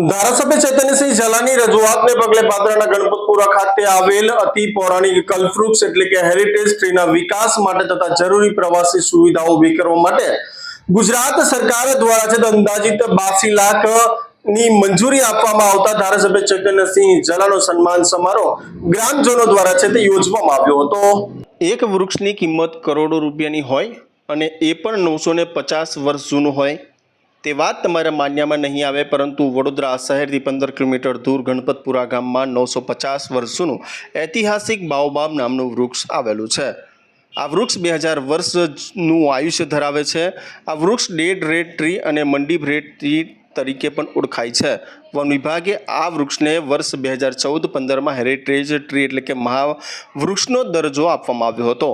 ધારાસભ્ય ચૈતન્યસિંહ ઝાલાની રજૂઆતને પગલે પાદરાના ગણપતપુરા ખાતે આવેલ અતિ પૌરાણિક કલ્પવૃક્ષ એટલે કે હેરિટેજ ટ્રીના વિકાસ માટે તથા જરૂરી પ્રવાસી સુવિધાઓ ઊભી કરવા માટે ગુજરાત સરકાર દ્વારા છે અંદાજિત બાસી લાખની મંજૂરી આપવામાં આવતા ધારાસભ્ય ચૈતન્યસિંહ ઝાલાનો સન્માન સમારોહ ગ્રામજનો દ્વારા છે તે યોજવામાં આવ્યો હતો. એક વૃક્ષની કિંમત કરોડો રૂપિયાની હોય અને એ પણ નવસો પચાસ વર્ષ જૂનું હોય. તે વાત તમારા માન્યામાં નહીં આવે, પરંતુ વડોદરા શહેરથી પંદર કિલોમીટર દૂર ગણપતપુરા ગામમાં નવસો પચાસ વર્ષ જૂનું ઐતિહાસિક બાઓબાબ નામનું વૃક્ષ આવેલું છે. આ વૃક્ષ બે હજાર વર્ષનું આયુષ્ય ધરાવે છે. આ વૃક્ષ ડેડ રેડ ટ્રી અને મંડી રેડ ટ્રી તરીકે પણ ઓળખાય છે. વન વિભાગે આ વૃક્ષને વર્ષ બે હજાર ચૌદ પંદરમાં હેરિટેજ ટ્રી એટલે કે મહાવૃક્ષનો દરજ્જો આપવામાં આવ્યો હતો.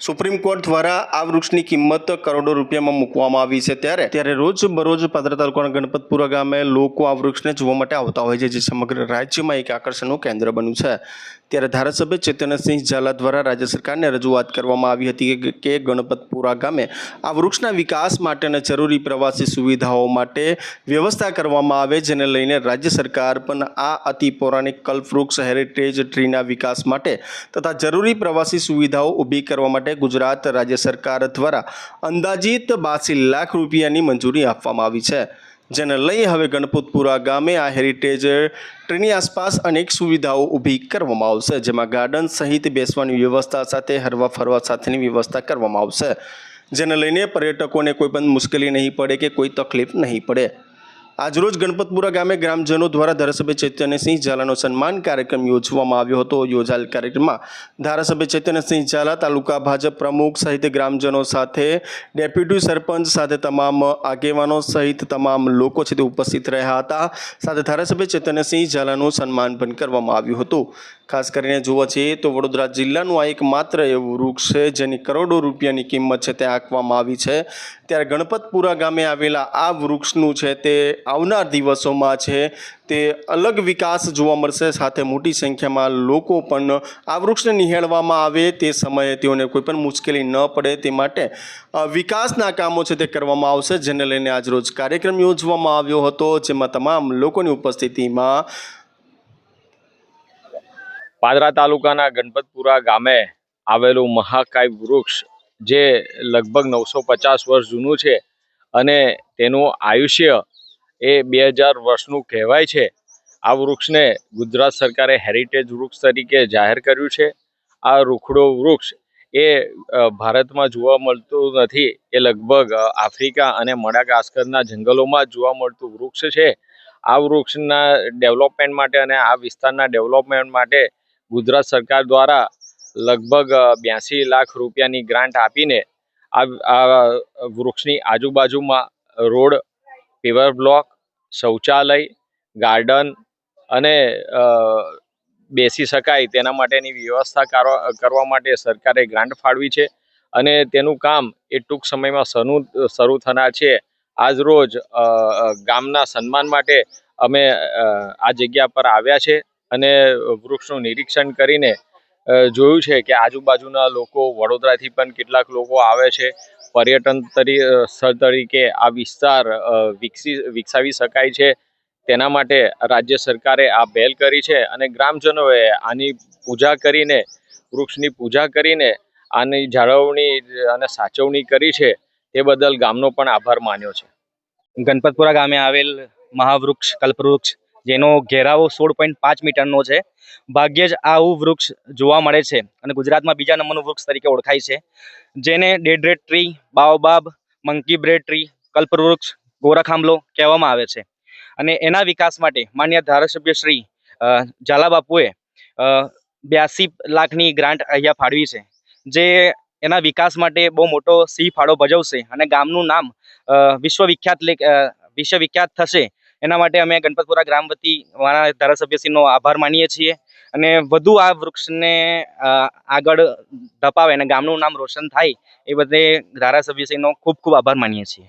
સુપ્રીમ કોર્ટ દ્વારા આ વૃક્ષની કિંમત કરોડો રૂપિયામાં મૂકવામાં આવી છે ત્યારે ત્યારે રોજ બરોજ પાદરા તાલુકાના ગણપતપુરા ગામે લોકો આ વૃક્ષને જોવા માટે આવતા હોય છે, જે સમગ્ર રાજ્યમાં એક આકર્ષણનું કેન્દ્ર બન્યું છે. ત્યારે ધારાસભ્ય ચેતનસિંહ ઝાલા દ્વારા રાજ્ય સરકારને રજૂઆત કરવામાં આવી હતી કે- ગણપતપુરા ગામે આ વૃક્ષના વિકાસ માટે અને જરૂરી પ્રવાસી સુવિધાઓ માટે વ્યવસ્થા કરવામાં આવે, જેને લઈને રાજ્ય સરકાર પણ આ અતિ પૌરાણિક કલ્પવૃક્ષ હેરિટેજ ટ્રીના વિકાસ માટે તથા જરૂરી પ્રવાસી સુવિધાઓ ઊભી કરવા માટે ગુજરાત રાજ્ય સરકાર દ્વારા અંદાજિત બાસી લાખ રૂપિયાની મંજૂરી આપવામાં આવી છે. જેને લઈ હવે ગણપતપુરા ગામે આ હેરિટેજ ટ્રીની આસપાસ અનેક સુવિધાઓ ઊભી કરવામાં આવશે, જેમાં ગાર્ડન સહિત બેસવાની વ્યવસ્થા સાથે, હરવા ફરવા સાથેની વ્યવસ્થા કરવામાં આવશે. જેને લઈને પર્યટકોને કોઈ પણ મુશ્કેલી નહીં પડે કે કોઈ તકલીફ નહીં પડે. આજરોજ ગણપતપુરા ગામે ગ્રામજનો દ્વારા ધારાસભ્ય ચૈતન્યસિંહ ઝાલાનો સન્માન કાર્યક્રમ યોજવામાં આવ્યો હતો. યોજાયેલ કાર્યક્રમમાં ધારાસભ્ય ચૈતન્યસિંહ ઝાલા, તાલુકા ભાજપ પ્રમુખ સહિત ગ્રામજનો સાથે, ડેપ્યુટી સરપંચ સાથે તમામ આગેવાનો સહિત તમામ લોકો છે તે ઉપસ્થિત રહ્યા હતા. સાથે ધારાસભ્ય ચૈતન્યસિંહ ઝાલાનું સન્માન પણ કરવામાં આવ્યું હતું. ખાસ કરીને જોવા જઈએ તો વડોદરા જિલ્લાનું આ એક માત્ર એવું વૃક્ષ છે જેની કરોડો રૂપિયાની કિંમત છે તે આંકવામાં આવી છે. ત્યારે ગણપતપુરા ગામે આવેલા આ વૃક્ષનું છે તે આવનાર દિવસોમાં છે તે અલગ વિકાસ જોવા મળશે. સાથે મોટી સંખ્યામાં લોકો પણ આ વૃક્ષને નિહાળવામાં આવે તે સમયે તેઓને કોઈ પણ મુશ્કેલી ન પડે તે માટે વિકાસના કામો છે તે કરવામાં આવશે, જેને લઈને આજરોજ કાર્યક્રમ યોજવામાં આવ્યો હતો, જેમાં તમામ લોકોની ઉપસ્થિતિમાં પાદરા તાલુકાના ગણપતપુરા ગામે આવેલું મહાકાય વૃક્ષ, જે લગભગ નવસો પચાસ વર્ષ જૂનું છે અને તેનું આયુષ્ય એ બે હજાર વર્ષનું કહેવાય છે. આ વૃક્ષને ગુજરાત સરકારે હેરિટેજ વૃક્ષ તરીકે જાહેર કર્યું છે. આ રૂખડો વૃક્ષ એ ભારતમાં જોવા મળતું નથી. એ લગભગ આફ્રિકા અને મડાગાસ્કરના જંગલોમાં જોવા મળતું વૃક્ષ છે. આ વૃક્ષના ડેવલપમેન્ટ માટે અને આ વિસ્તારના ડેવલપમેન્ટ માટે ગુજરાત સરકાર દ્વારા લગભગ બ્યાસી લાખ રૂપિયાની ગ્રાન્ટ આપીને આ વૃક્ષની આજુબાજુમાં રોડ પેવર બ્લોક શૌચાલય ગાર્ડન અને બેસી શકાય તેના માટેની વ્યવસ્થા કરવા માટે સરકારે ગ્રાન્ટ ફાળવી છે અને તેનું કામ એ ટૂંક સમયમાં સનું શરૂ થનાર છે. આજ રોજ ગામના સન્માન માટે અમે આ જગ્યા પર આવ્યા છે અને વૃક્ષનું નિરીક્ષણ કરીને જોયું છે કે આજુબાજુના લોકો વડોદરાથી પણ કેટલાક લોકો આવે છે. પર્યટન સ્થળ તરીકે આ વિસ્તાર વિકસી, વિકસાવી શકાય છે. તેના માટે રાજ્ય સરકારે આ પહેલ કરી છે અને ગ્રામજનોએ આની પૂજા કરીને, વૃક્ષની પૂજા કરીને આની જાળવણી અને સાચવણી કરી છે. તે બદલ ગામનો પણ આભાર માન્યો છે. ગણપતપુરા ગામે આવેલ મહાવૃક્ષ, કલ્પવૃક્ષ જેનો ઘેરાવો સોળ પોઈન્ટ પાંચ મીટરનો છે. ભાગ્યે જ આવું વૃક્ષ જોવા મળે છે અને ગુજરાતમાં બીજા નંબરનું વૃક્ષ તરીકે ઓળખાય છે. જેને dead rat tree, baobab, monkey bread tree, કલ્પવૃક્ષ ગોરખાંબલો કહેવામાં આવે છે. અને એના વિકાસ માટે માન્ય ધારાસભ્ય શ્રી ઝાલાબાપુએ બાપુએ બ્યાસી લાખની ગ્રાન્ટ અહીંયા ફાળવી છે. જે એના વિકાસ માટે બહુ મોટો સિંહ ફાળો ભજવશે અને ગામનું નામ વિશ્વવિખ્યાત વિશ્વવિખ્યાત થશે એના માટે અમે ગણપતપુરા ગ્રામ વતી મારા ધારાસભ્યશ્રીનો આભાર માનીએ છીએ અને વધુ આ વૃક્ષને આગળ ધપાવે અને ગામનું નામ રોશન થાય એ બધે ધારાસભ્યશ્રીનો ખૂબ ખૂબ આભાર માનીએ છીએ.